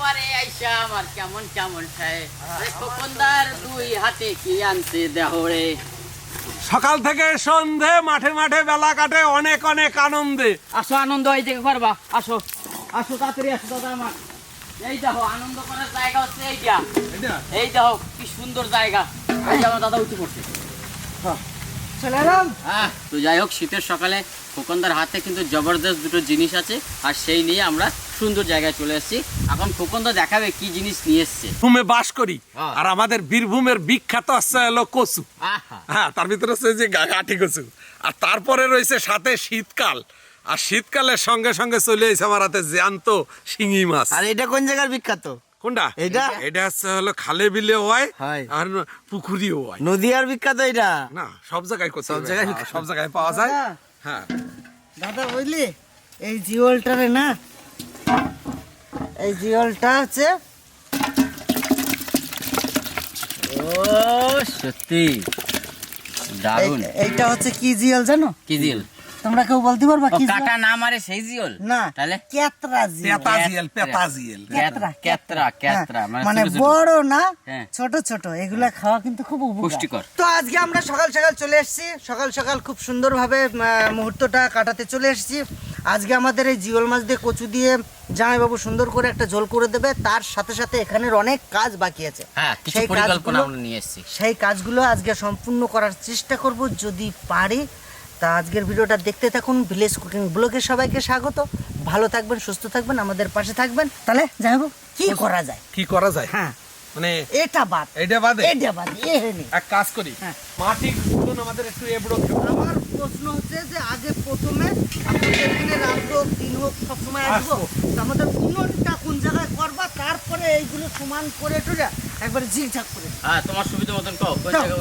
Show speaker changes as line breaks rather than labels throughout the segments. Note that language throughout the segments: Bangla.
পরে আইসা আমার কেমন কেমন খায়। খোকনদার দুই হাতে কি আনতে দেহরে
সকাল থেকে সন্ধে মাঠে মাঠে বেলা কাটে অনেক অনেক আনন্দে।
আসো আনন্দ এই থেকে করবা আসো আসো তাড়াতাড়ি আসো দাদা আমার। এই দেখো আনন্দ করার জায়গা হচ্ছে এইটা। এই দেখো কি সুন্দর জায়গা। এই যে আমার দাদা উঠে পড়ছে। হ্যাঁ তো যাই হোক শীতের সকালে খোকনদার হাতে কিন্তু জবরদস্ত দুটো জিনিস আছে আর সেই নিয়ে আমরা সুন্দর জায়গায় চলে এসেছি। এখন খোকনদা দেখাবে কি জিনিস নিয়ে এসছে।
ভূমে বাস করি।
হ্যাঁ।
আর আমাদের বীরভূমের বিখ্যাত আছে হলো কচু।
আহা।
হ্যাঁ তার ভিতরে হচ্ছে যে গাঠি কচু। আর তারপরে রয়েছে সাথে শীতকাল। আর শীতকালের সঙ্গে সঙ্গে চলে এসে আমার হাতে জ্যান্ত শিঙি মাছ।
আর এটা কোন জায়গার বিখ্যাত?
কোনটা?
এইটা?
এটা হচ্ছে হলো খালে বিলে হয়। আর পুকুরিও হয়।
নদীয়ার বিখ্যাত এটা?
না সব জায়গায় কচু
সব জায়গায়
হ্যাঁ, সব জায়গায় পাওয়া যায়। হ্যাঁ।
দাদা বুঝলি? এই জিওলটারে না এই জিওলটা হচ্ছে
ও সত্যি। দারুণ।
এই- এইটা হচ্ছে কি জিওল জানো?
কি দিল
তোমরা কেউ বলতে পারবা কি
কাটা না মারে সেই জিওল
জিওল? না
তাহলে?
কেতরা জিওল
পেতা জিয়েল পেতা জিয়েল
কেতরা,
কেতরা কেতরা
হ্যাঁ, মানে
ছোট।
বড় না
হ্যাঁ।
ছোট ছোট। এগুলা খাওয়া কিন্তু খুব
পুষ্টিকর।
তো আজকে আমরা সকাল সকাল চলে এসেছি। সকাল সকাল খুব সুন্দরভাবে মুহূর্তটা কাটাতে চলে এসেছি। আজকে আমাদের এই জিওল মাছ দিয়ে কচু দিয়ে জামাইবাবু সুন্দর করে একটা ঝোল করে দেবে। তার সাথে সাথে এখানের অনেক কাজ বাকি আছে।
হ্যাঁ
সেই
পরিকল্পনা
কাজগুলো-
আমরা নিয়ে এসেছি।
সেই কাজগুলো আজকে সম্পূর্ণ করার চেষ্টা করব। যদি পারি তা আজকের ভিডিওটা দেখতে থাকুন ভিলেজ কুকিং ব্লগে সবাইকে স্বাগত। ভালো থাকবেন সুস্থ থাকবেন আমাদের পাশে থাকবেন। তাহলে যাই হোক কি করা যায়?
কি করা যায়?
হ্যাঁ।
মানে
এটা বাদ।
এইটা বাদে?
এটা বাদ এ
এক কাজ করি।
হ্যাঁ।
মাটি গুলো আমাদের একটু এবড়ো
আমার প্রশ্ন হচ্ছে যে আগে প্রথমে আমাদের এখানে রাত হোক দিন হোক সবসময় আসব। আমাদের কোন জায়গায় করবা? তারপরে এইগুলো সমান করে টুরে একবার ঝিকঝাক করে।
হ্যাঁ তোমার সুবিধা মতন কও। কোন জায়গায়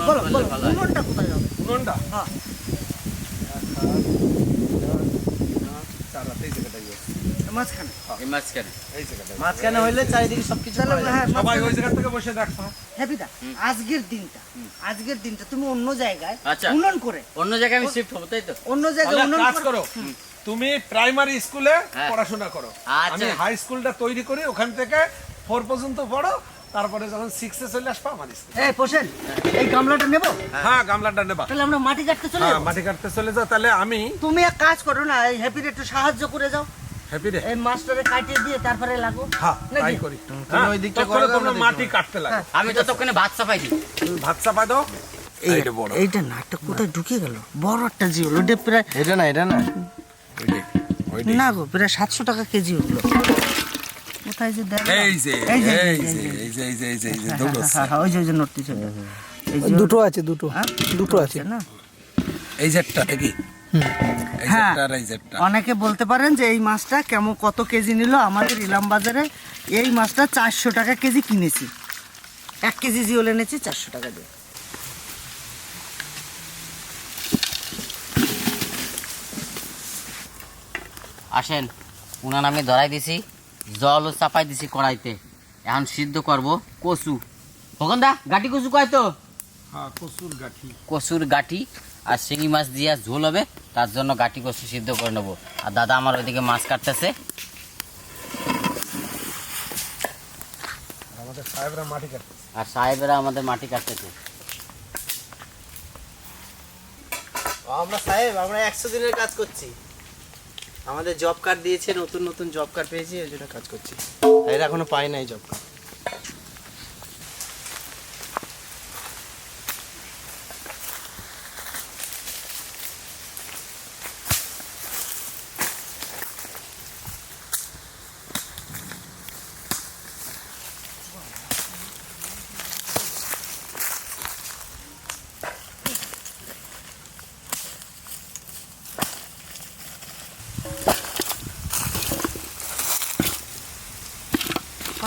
কোথায় যাবে
উনুনটা?
হ্যাঁ
চার রাতে এই জায়গাটাই আছে।
মাঝখানে। হইলে চারিদিকে সবকিছু হ্যাঁ
সবাই ওই জায়গা থেকে বসে দেখবা
হ্যাপিদা আজকের দিনটা আজকের দিনটা তুমি অন্য জায়গায়
আচ্ছা।
উন্নয়ন করে।
অন্য জায়গায় আমি শিফট হব তাই তো?
অন্য জায়গায় উন্নয়ন
করো তুমি প্রাইমারি স্কুলে
হ্যাঁ।
পড়াশোনা করো।
আচ্ছা।
আমি হাই স্কুলটা তৈরি করি ওখান থেকে ফোর পর্যন্ত পড়ো তারপরে যখন সিক্সে চলে আসবা আমার স্কুল।
এই পোষেন এই গামলাটা নেব?
হ্যাঁ গামলাটা নেবা।
তাহলে আমরা মাটি কাটতে চলে
হ্যাঁ
যাব?
মাটি কাটতে চলে যাও তাহলে আমি
তুমি এক কাজ করো না এই হ্যাপির একটু সাহায্য করে যাও।
হ্যাপি রে?
এই মাস্টারে কাটিয়ে দিয়ে তারপরে লাগো।
হ্যাঁ তাই করি। হ্যাঁ,
ওই দিকটা করো,
তোমরা মাটি কাটতে লাগে।
হ্যাঁ।
আমি ততক্ষণে ভাত দিই।
ভাত চাপা দাও। এইটা বড়।
এইটা কোথায় ঢুকে গেল? বড় একটা প্রায়
এটা না এটা না।
ওইটাই, ওইটাই।
না গো প্রায় সাতশো টাকা কেজি ওগুলো কোথায় যে
এই যে
এই যে,
এই
এই
যে
যে,
এই যে এই যে এই যে এই যে দৌড়চ্ছে।
ওই যে ওই যে নড়তে চলে। এই যে
দুটো আছে দুটো।
হ্যাঁ?
দুটো আছে।
না?
এই জেটটা দেখি
হ্যাঁ।
আর এই জেটটা।
অনেকে বলতে পারেন যে এই মাছটা কেমন কত কেজি নিল? আমাদের ইলাম বাজারে এই মাছটা চারশো টাকা কেজি কিনেছি। এক কেজি জিওল এনেছি চারশো টাকা দিয়ে।
আসেন উনান আমি ধরাই দিছি। জলও চাপাই দিছি কড়াইতে। এখন সিদ্ধ করব কচু। দা গাটি কচু কয় তো?
হ্যাঁ কসুর গাঠি।
কচুর গাঠি আর শিঙি মাছ দিয়ে ঝোল হবে তার জন্য গাটি কচু সিদ্ধ করে নেব। আর দাদা আমার ওইদিকে মাছ কাটতেছে।
আমাদের সাহেবরা মাটি কাটতে
আর সাহেবেরা আমাদের মাটি কাটতেছে।
আমরা সাহেব আমরা একশো দিনের কাজ করছি। আমাদের জব কার্ড দিয়েছে, নতুন নতুন জব কার্ড পেয়েছি ওই জন্য কাজ করছি। এর এখনও পাই নাই জব কার্ড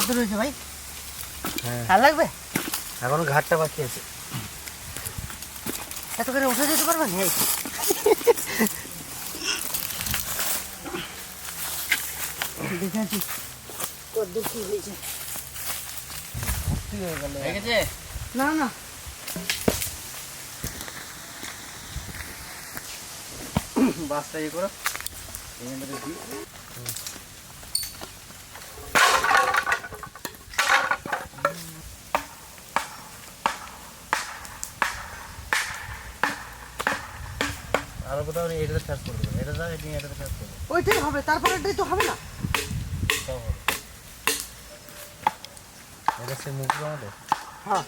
কত রয়েছে ভাই?
হ্যাঁ।
আর লাগবে?
এখনও ঘাটটা বাকি আছে।
এত করে উঠে যেতে পারবেন এই দেখে আছি কদ্দূর কি হয়েছে না না।
বাসটা ইয়ে করো। তারপর তাহলে এটাতে ফ্যাস করে দেবো এটা নিয়ে এটাতে ফ্যাস করব।
ওইটাই হবে তারপরে এটাই তো হবে না।
এটা সে আমাদের?
হ্যাঁ।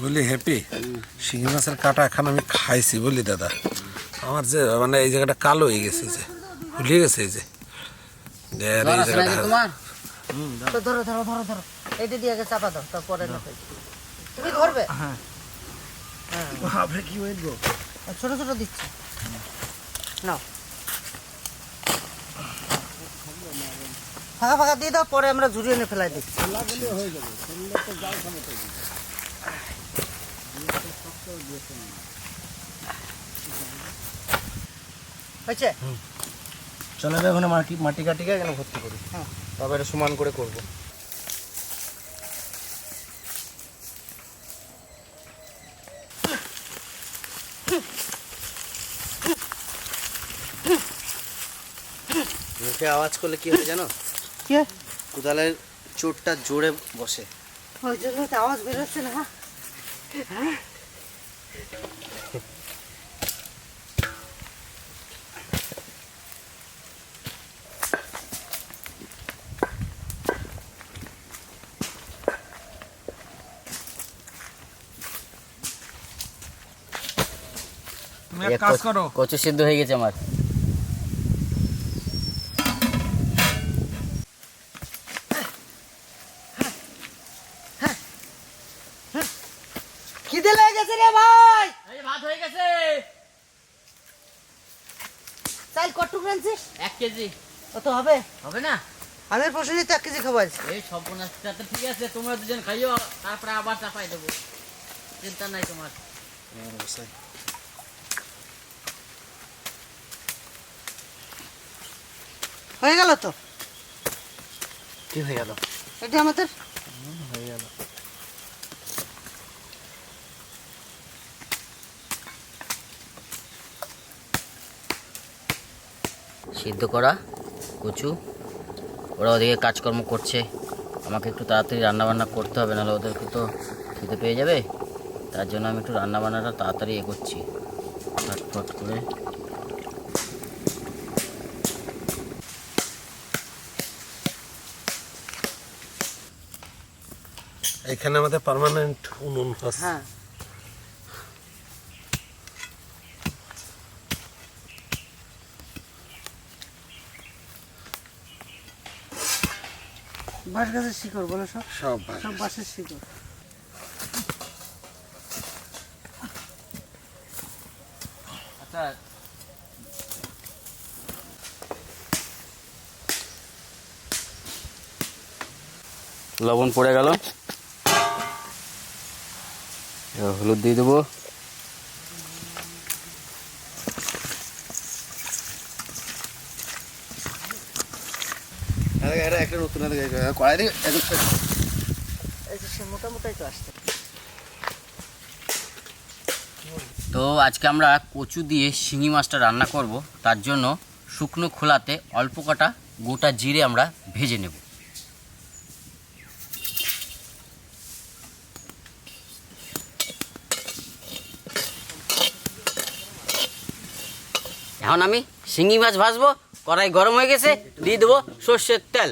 বুঝলি হ্যাপি শিঙি মাছের কাটা এখন আমি খাইছি বলি দাদা। আমার যে মানে এই জায়গাটা কালো হয়ে গেছে যে ফুলিয়ে গেছে এই যে যে আর এই
জ্বর আছে নাকি
জায়গাটা
তোমার?
তো ধরো ধরো ধরো ধরো। এইটা দিয়ে আগে চাপা দাও তারপরে তুমি ধরবে? হ্যাঁ।
আপনি কি ওয়েট গো?
ছোট ছোট দিচ্ছি। নাও। ফাঁকা ফাঁকা দিয়ে দাও পরে আমরা ঝুড়ি এনে ফেলাই দিচ্ছি। হয়েছে?
চলো এখন মাটি মাটি কাটিকে এখানে ভর্তি করি।
হ্যাঁ।
তারপর এটা সমান করে করব। মুখে আওয়াজ করলে কি হয় জানো?
কি?
কোদালের চোটটা জোরে বসে।
ওই জন্য আওয়াজ বেরোচ্ছে না হ্যাঁ?
কাজ করো।
কচু সিদ্ধ হয়ে গেছে আমার।
খিদে লেগে গেছে রে ভাই।
এই ভাত হয়ে গেছে।
চাল কটুক রাঁধছিস
এক কেজি।
কত হবে?
হবে না?
আমি তো এক কেজি খাব আজ
এই তো ঠিক আছে তোমরা দুজন খাইও তারপরে আবার চাপাই দেবো। চিন্তা নাই তোমার।
হয়ে গেল তো?
কি হয়ে গেল?
এটা আমাদের?
হয়ে গেল।
সিদ্ধ করা কচু ওরা ওদিকে কাজকর্ম করছে। আমাকে একটু তাড়াতাড়ি রান্নাবান্না করতে হবে নাহলে ওদেরকে তো খেতে পেয়ে যাবে। তার জন্য আমি একটু রান্নাবান্নাটা তাড়াতাড়ি এগোচ্ছি। ফটফট করে।
এখানে আমাদের পার্মানেন্ট উনুন আছে।
হ্যাঁ। বাঁশ গাছের শিকড় বলো সব?
সব
সব বাঁশের শিকড়।
আচ্ছা। লবণ পড়ে গেল? হলুদ দিয়ে দেবো।
এটা একটা নতুন কড়াই দিয়ে
তো
আজকে আমরা কচু দিয়ে শিঙি মাছটা রান্না করব। তার জন্য শুকনো খোলাতে অল্প কটা গোটা জিরে আমরা ভেজে নেব। এখন আমি শিঙি মাছ ভাজবো কড়াই গরম হয়ে গেছে দিয়ে দেবো সর্ষের তেল।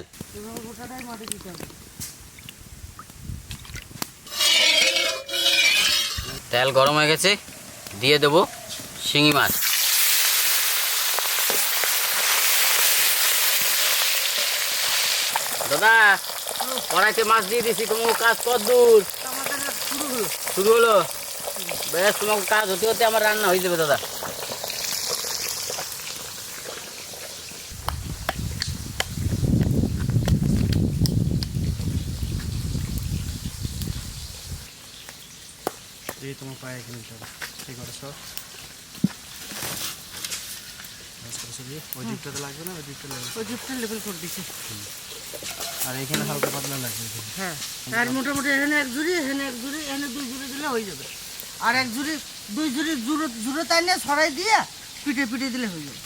তেল গরম হয়ে গেছে দিয়ে দেবো শিঙি মাছ। দাদা কড়াইতে মাছ দিয়ে দিছি তোমার কাজ কত দূর? শুরু হলো। বেশ তোমার কাজ হতে হতে আমার রান্না হয়ে যাবে দাদা।
তোমার পায়ে কিনে নিতে হবে। ঠিক আছে সব ওই দিকটাতে লাগবে না? ওই দিকটা লাগবে।
ওই জিপটা লেবেল করে দিছে
আর এখানে হালকা পাতলা লাগবে
হ্যাঁ। আর মোটামুটি এখানে এক জুড়ি এখানে এক জুড়ি এখানে দুই জুড়ি দিলে হয়ে যাবে। আর এক জুড়ি দুই জুড়ি জুড়ো জুড়ো তাই নিয়ে ছড়াই দিয়ে পিটে পিঠে দিলে হয়ে যাবে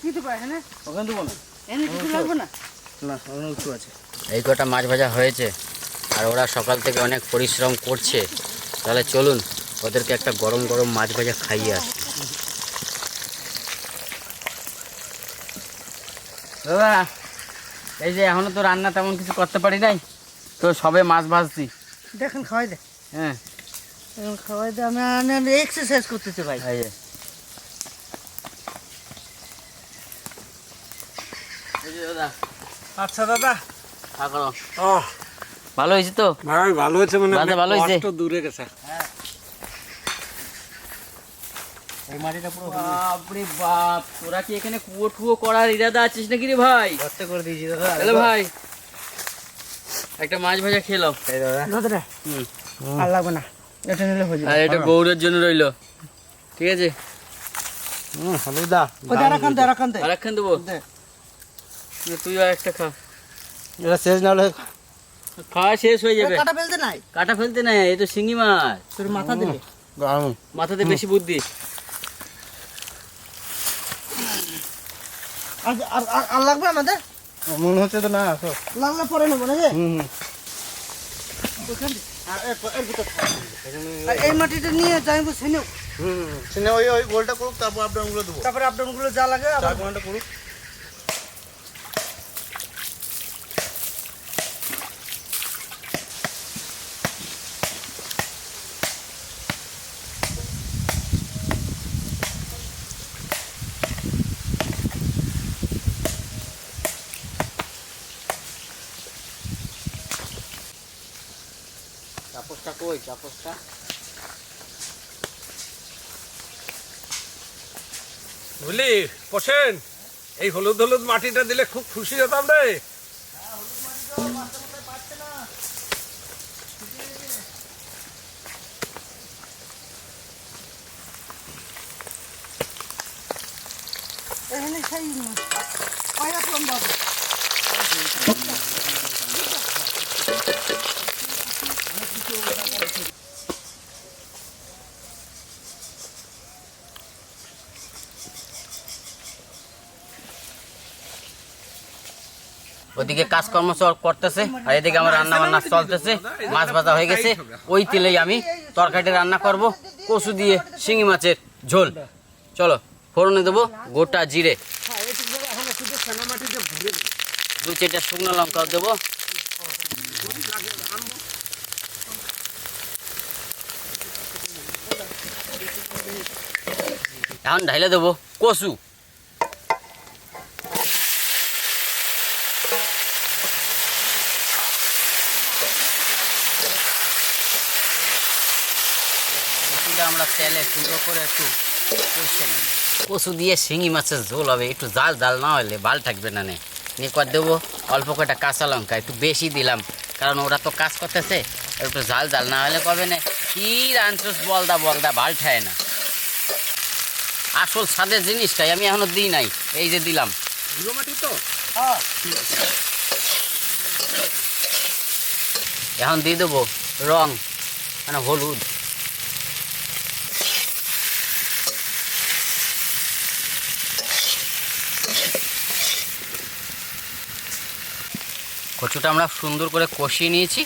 কি দেবো এখানে
ওখানে দেবো না?
এখানে কিছু লাগবে না?
না ওখানে উঁচু আছে।
এই কটা মাছ ভাজা হয়েছে আর ওরা সকাল থেকে অনেক পরিশ্রম করছে। তাহলে চলুন ওদেরকে একটা গরম গরম মাছ ভাজা খাইয়ে আসি। দাদা এই যে এখনও তো রান্না তেমন কিছু করতে পারি নাই তো সবে মাছ ভাজছি।
দেখেন খাওয়াই দে।
হ্যাঁ।
খাওয়াই দে আমি এক্সারসাইজ করতেছি ভাই
এই যে এই যে দাদা।
আচ্ছা দাদা। ও
ভালো হয়েছে তো?
ভাই ভালো হয়েছে মানে
ভালো হয়েছে?
কষ্ট দূরে গেছে।
এই মাটিটা পুরো
বাপরে বাপ তোরা কি এখানে কুয়ো টুয়ো করার ইরাদা আছিস নাকি রে ভাই?
ভর্তি করে দিয়েছি দাদা।
হ্যালো ভাই। একটা মাছ ভাজা খেলাম।
এই দাদা।
দাদা
হুম।
আর লাগবে না। এটা নিলে হয়ে
আর এটা গৌরের জন্য রইল। ঠিক আছে?
হুম হলুদা।
দে
দেবো?
দে।
তুই আর একটা খা।
এটা শেষ না হলে
খাওয়া শেষ হয়ে যাবে।
কাটা ফেলতে নাই?
কাটা ফেলতে নাই এই তো শিঙি মাছ।
তোর মাথা দিলে?
মাথাতে বেশি বুদ্ধি।
আর আর- লাগবে আমাদের?
মনে হচ্ছে তো না আসো।
লাগলে পরে নেব নাকি?
হুম
এই মাটিটা নিয়ে যাইবো সেনেও
হুম সিনে ওই ওই গোলটা করুক তারপর আপডাউনগুলো দেবো।
তারপরে আপডাউনগুলো যা লাগে
ঘণ্টা করুক।
চাপসটা
বুঝলি পোষেন এই হলুদ হলুদ মাটিটা দিলে খুব খুশি হতাম রে।
এখানে সেই
ওদিকে কাজকর্ম সব করতেছে, আর এদিকে আমার রান্না বান্না চলতেছে, মাছ ভাজা হয়ে গেছে, ওই তেলেই আমি তরকারিটা রান্না করব, কচু দিয়ে শিঙি মাছের ঝোল। চলো, ফোড়নে দেবো গোটা জিরে। দু চারটা শুকনো লঙ্কা দেবো। এখন ঢাইলে দেবো কচু কচুটা আমরা তেলে সুন্দর করে একটু কষে নেব। কচু দিয়ে শিঙি মাছের ঝোল হবে একটু জাল জাল না হলে ভালো থাকবে না নে। নিকট দেবো অল্প কটা কাঁচা লঙ্কা একটু বেশি দিলাম কারণ ওরা তো কাজ করতেছে একটু জাল জাল না হলে কবে না? কি রাঞ্চস বলদা বলদা ভালো ঠায় না। আসল স্বাদের জিনিসটাই আমি এখনও দিই নাই এই যে দিলাম।
তো?
এখন দিয়ে দেবো রং মানে হলুদ। কচুটা আমরা সুন্দর করে কষিয়ে নিয়েছি।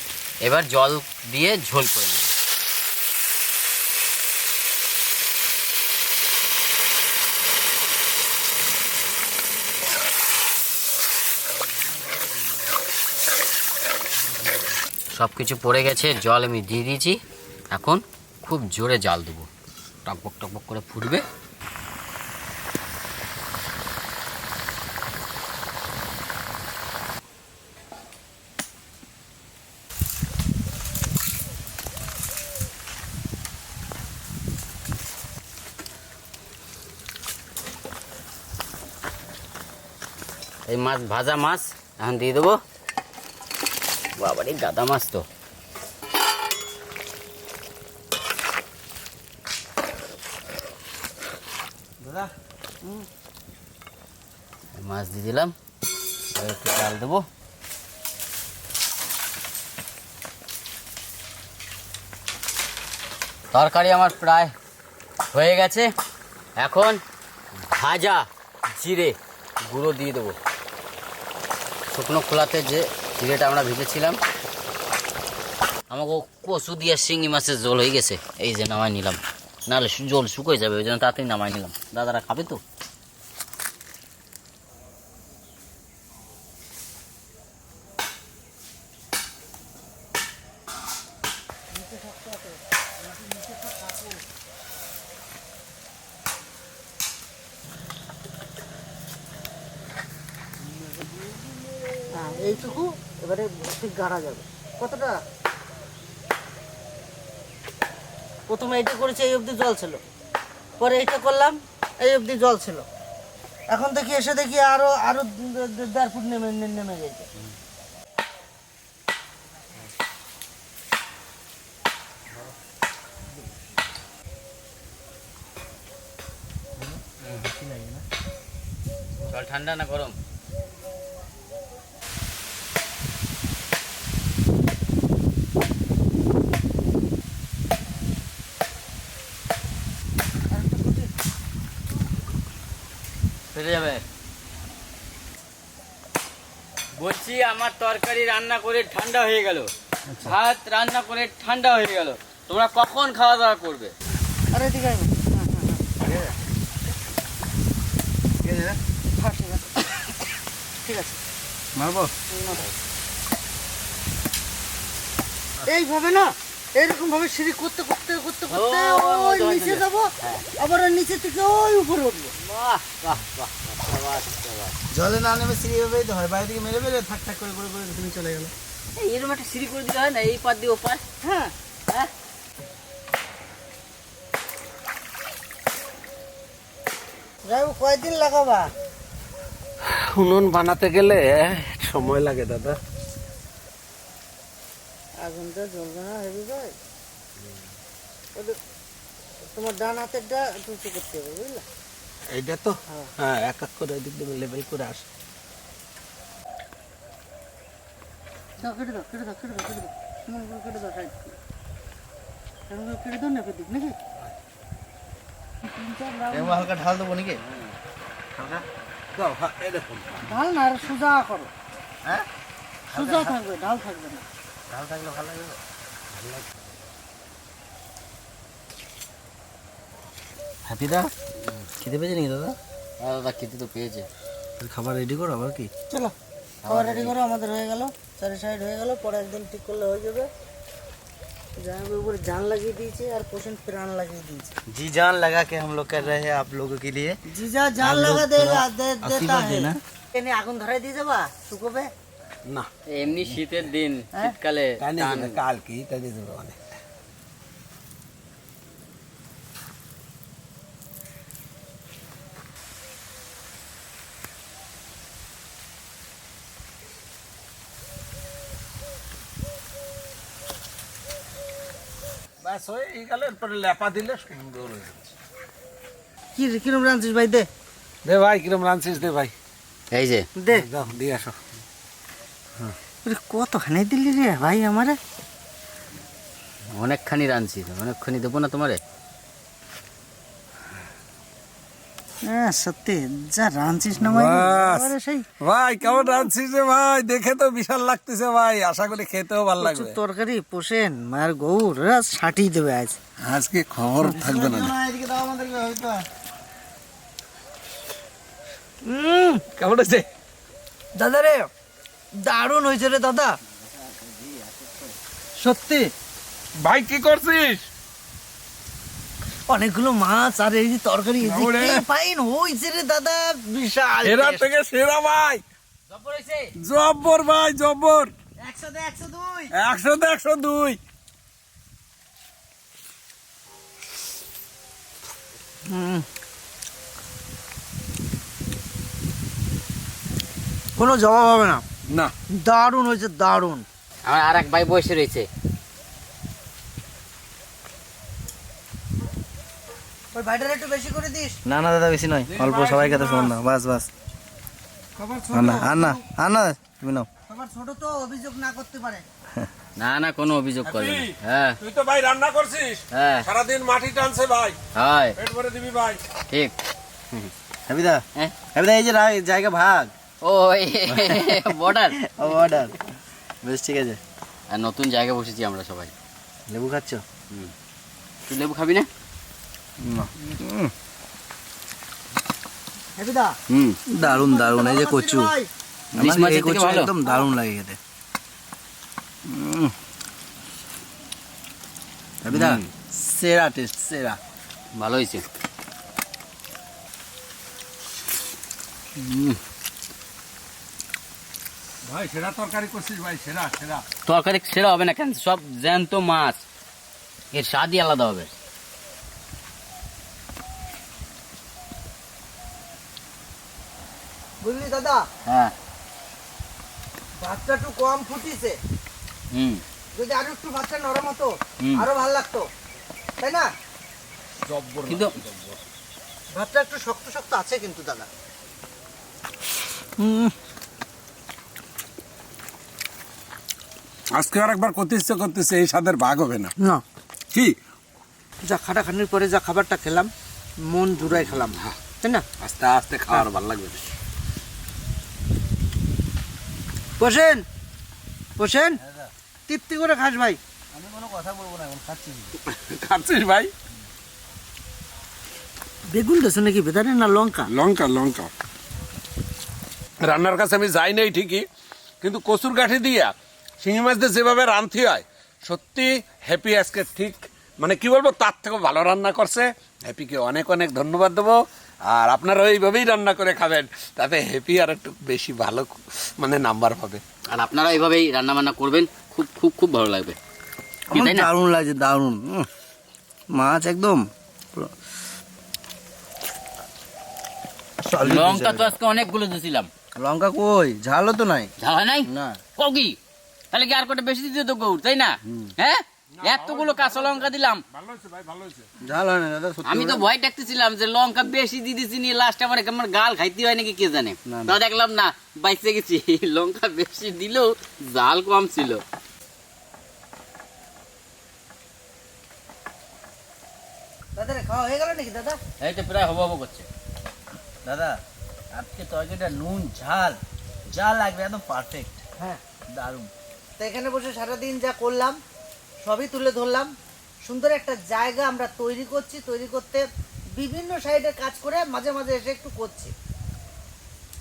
এবার জল দিয়ে ঝোল করে নেব। সব কিছু পড়ে গেছে, জল আমি দিয়ে দিয়েছি। এখন খুব জোরে জাল দেবো। টকবক টকবক করে ফুটবে। এই মাছ ভাজা মাছ এখন দিয়ে দেবো। বাবারে গাদা মাছ তো। মাছ দিয়ে দিলাম। একটু চাল দেবো। তরকারি আমার প্রায় হয়ে গেছে। এখন ভাজা জিরে গুঁড়ো দিয়ে দেবো। শুকনো খোলাতে যে জিরেটা আমরা ভেজেছিলাম আমাকে কচু দিয়ে শিঙি মাছের জল হয়ে গেছে। এই যে নামাই নিলাম। নাহলে জল শুকিয়ে যাবে, ওই জন্য তাড়াতাড়ি নামাই নিলাম। দাদারা খাবে তো
হ্যাঁ এইটুকু এবারে ঠিক গাড়া যাবে। কতটা? প্রথমে এটা করেছি, এই অবধি জল ছিল। পরে এটা করলাম, এই অবধি জল ছিল। এখন দেখি, এসে দেখি আরও আরও দেড় ফুট নেমে নেমে গেছে।
জল ঠান্ডা না গরম? ফেলে যাবে বলছি আমার তরকারি রান্না করে ঠান্ডা হয়ে গেল ভাত রান্না করে ঠান্ডা হয়ে গেল তোমরা কখন খাওয়া দাওয়া করবে
আরে ঠিক আছে হ্যাঁ, হ্যাঁ, হ্যাঁ। হ্যাঁ, ঠিক আছে
মারবো
এইভাবে না এরকম ভাবে সিঁড়ি করতে করতে করতে করতে ওই নিচে যাব আবার নিচে থেকে ওই উপরে উঠবো
জলে না নেমে সিঁড়ি এভাবেই তো হয় বাইরে থেকে মেরে মেরে থাক থাক করে করে করে তুমি চলে গেল।
এই এরকম একটা সিঁড়ি করে দিলে হয় না এই পার দিয়ে ও পার
হ্যাঁ
হ্যাঁ।
কয়দিন লাগাবা?
উনুন বানাতে গেলে সময় লাগে দাদা।
আগুনটা জ্বলবে না হেভি যায় তোমার ডান হাতেরটা একটু উঁচু করতে হবে বুঝলা?
এইটা তো? হ্যাঁ এক এক করে ওই দিক দিয়ে। লেভেল করে আসে
হালকা ঢাল দেবো নাকি?
দাও হ্যাঁ এই দেখুন
ঢাল না আর সোজা করো।
হ্যাঁ?
সোজা থাকবে ঢাল থাকবে না।
ঢাল থাকলে ভালো লাগবে। হ্যাপিদা খেতে পেয়েছে নাকি দাদা?
হ্যাঁ দাদা খেতে তো পেয়েছে।
খাবার রেডি করো আবার কি?
চলো খাবার রেডি করো আমাদের হয়ে গেল চারি সাইড হয়ে গেল পরে একদিন ঠিক করলে হয়ে যাবে। জাহাঙ্গীর উপরে जान লাগিয়ে দিয়েছে আর পোষণ প্রাণ লাগিয়ে দিয়েছে।
জি জান লাগা के हम लोग कर रहे हैं आप लोगों के लिए
जी
जा
जान আগুন ধরাই দিয়ে যাবা? শুকোবে?
না।
এমনি শীতের দিন হ্যাঁ? শীতকালে
কাল কি তাই দিয়ে দেবো ব্যাস হয়ে এই গেলে এরপরে লেপা দিলে সুন্দর হয়ে
কি কিরম রাঁধছিস ভাই দে।
দে ভাই কিরম রাঁধছিস দে ভাই।
এই যে।
দে।
যাও দিয়ে আসো।
কতখানি কত দিলি রে ভাই আমারে?
অনেকখানি রাঁধছি অনেকখানি দেবো না তোমারে?
হ্যাঁ সত্যি যা রাঁধছিস না ভাই?
ভাই কেমন রাঁধছিস রে ভাই? দেখে তো বিশাল লাগতেছে ভাই। আশা করি খেতেও ভালো
প্রচুর
লাগবে।
তরকারি পোষেন মায়ের গৌর ছাটিয়ে দেবে আজ।
আজকে খবর থাকবে না। কেমন আছে?
দাদা রে দারুণ হয়েছে রে দাদা। সত্যি।
ভাই কি করছিস?
অনেকগুলো মাছ আর এই যে তরকারি ফাইন হয়েছে রে দাদা বিশাল taste।
থেকে সেরা ভাই। জব্বর ভাই জব্বর।
একশো একশো দুই।
একশো একশো দুই।
কোনো জবাব হবে না।
না।
দারুণ হয়েছে দারুণ।
আমার আর এক ভাই বসে রয়েছে।
ওই ভাইটার একটু বেশি করে দিস।
না না দাদা বেশি নয়। অল্প সবাই না। বাস বাস। তুমি নাও।
ছোট তো অভিযোগ না করতে পারে।
না না কোনো অভিযোগ করবে হ্যাঁ।
তুই তো ভাই রান্না করছিস।
হ্যাঁ।
সারাদিন মাটি টানছে ভাই।
হয়।
পেট ভরে দিবি ভাই।
ঠিক।
হ্যাপিদা
হ্যাঁ?
হ্যাপিদা এই যে জায়গা ভাগ।
ও বর্ডার।
ও অর্ডার বেশ ঠিক আছে।
আর নতুন জায়গায় বসেছি আমরা সবাই।
লেবু খাচ্ছ?
তুই লেবু খাবি না?
হুম। দারুণ দারুণ এই যে কচু। কচু একদম দারুণ লাগে খেতে। হ্যাপিদা সেরা টেস্ট সেরা।
ভালো হয়েছে।
ভাই সেরা তরকারি করছিস ভাই সেরা সেরা।
তরকারি সেরা হবে না কেন? সব জ্যান্ত মাছ। এর স্বাদই আলাদা হবে
বুঝলি দাদা
হ্যাঁ।
ভাতটা একটু কম ফুটিছে।
হুম।
যদি আরও একটু ভাতটা নরম হতো আরও ভালো লাগতো। তাই না?
কিন্তু
ভাতটা একটু শক্ত শক্ত আছে কিন্তু দাদা।
আজকে আর একবার করতে ইচ্ছে করতেছে এই স্বাদের ভাগ হবে না।
না।
কি?
যা খাটাখানির পরে যা খাবারটা খেলাম মন জুড়াই খেলাম। তাই না?
আস্তে আস্তে খাওয়ার ভালো লাগবে।
বসেন। বসেন। তৃপ্তি করে খাস ভাই।
আমি কোনো কথা বলব না এখন খাচ্ছি।
খাচ্ছিস ভাই?
বেগুন দেছো নাকি ভেতরে না লঙ্কা?
লঙ্কা লঙ্কা। রান্নার কাছে আমি যাই নাই ঠিকই কিন্তু কচুর কাঠি দিয়া শিঙি মাছ দিয়ে যেভাবে রাঁধতে হয় সত্যি হ্যাপি আজকে ঠিক। মানে কি বলব তার থেকেও ভালো রান্না করছে। হ্যাপিকে অনেক অনেক ধন্যবাদ দেবো। আর আপনারা এইভাবেই রান্না করে খাবেন তাতে হ্যাপি আর একটু বেশি ভালো মানে নাম্বার পাবে
আর আপনারা এইভাবেই রান্না বান্না করবেন খুব খুব খুব ভালো লাগবে। কি
দারুণ লাগছে দারুণ। মাছ একদম।
লঙ্কা তো আজকে অনেকগুলো দিয়েছিলাম।
লঙ্কা কই? ঝালও তো নাই।
ঝাল নাই?
না।
কগি তাহলে কি আর কটা বেশি দিতে তো গৌর তাই না? হ্যাঁ? এতগুলো কাঁচা লঙ্কা দিলাম।
ঝাল না দাদা সত্যি
আমি তো ভয় ডাকতেছিলাম যে লঙ্কা বেশি দিয়ে দিছি নিয়ে লাস্ট আমার আমার গাল খাইতে হয় নাকি কে জানে। তা দেখলাম না বাইসে গেছি। লঙ্কা বেশি দিলেও জাল কম ছিল।
দাদা খাওয়া হয়ে গেল নাকি দাদা?
এই তো প্রায় হব হব করছে।
দাদা আজকে তরকারিটা নুন ঝাল। যা লাগবে একদম পারফেক্ট
হ্যাঁ।
দারুণ।
তো এখানে বসে সারাদিন যা করলাম সবই তুলে ধরলাম। সুন্দর একটা জায়গা আমরা তৈরি করছি, তৈরি করতে বিভিন্ন সাইডে কাজ করে মাঝে মাঝে এসে একটু করছি।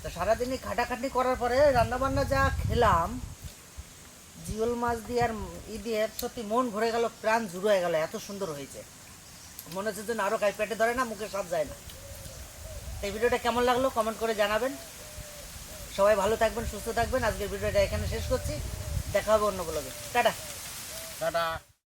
তো সারাদিনই খাটাখাটনি করার পরে রান্নাবান্না যা খেলাম, জিওল মাছ দিয়ে আর ই দিয়ে সত্যি মন ভরে গেল, প্রাণ জুড়ো হয়ে গেল, এত সুন্দর হয়েছে। মনে হচ্ছে যেন আরও গায়ে পেটে ধরে না, মুখে স্বাদ যায় না। এই ভিডিওটা কেমন লাগল কমেন্ট করে জানাবেন। সবাই ভালো থাকবেন, সুস্থ থাকবেন। আজকের ভিডিওটা এখানে শেষ করছি। দেখা হবে অন্য ব্লগে টাটা।
টাটা।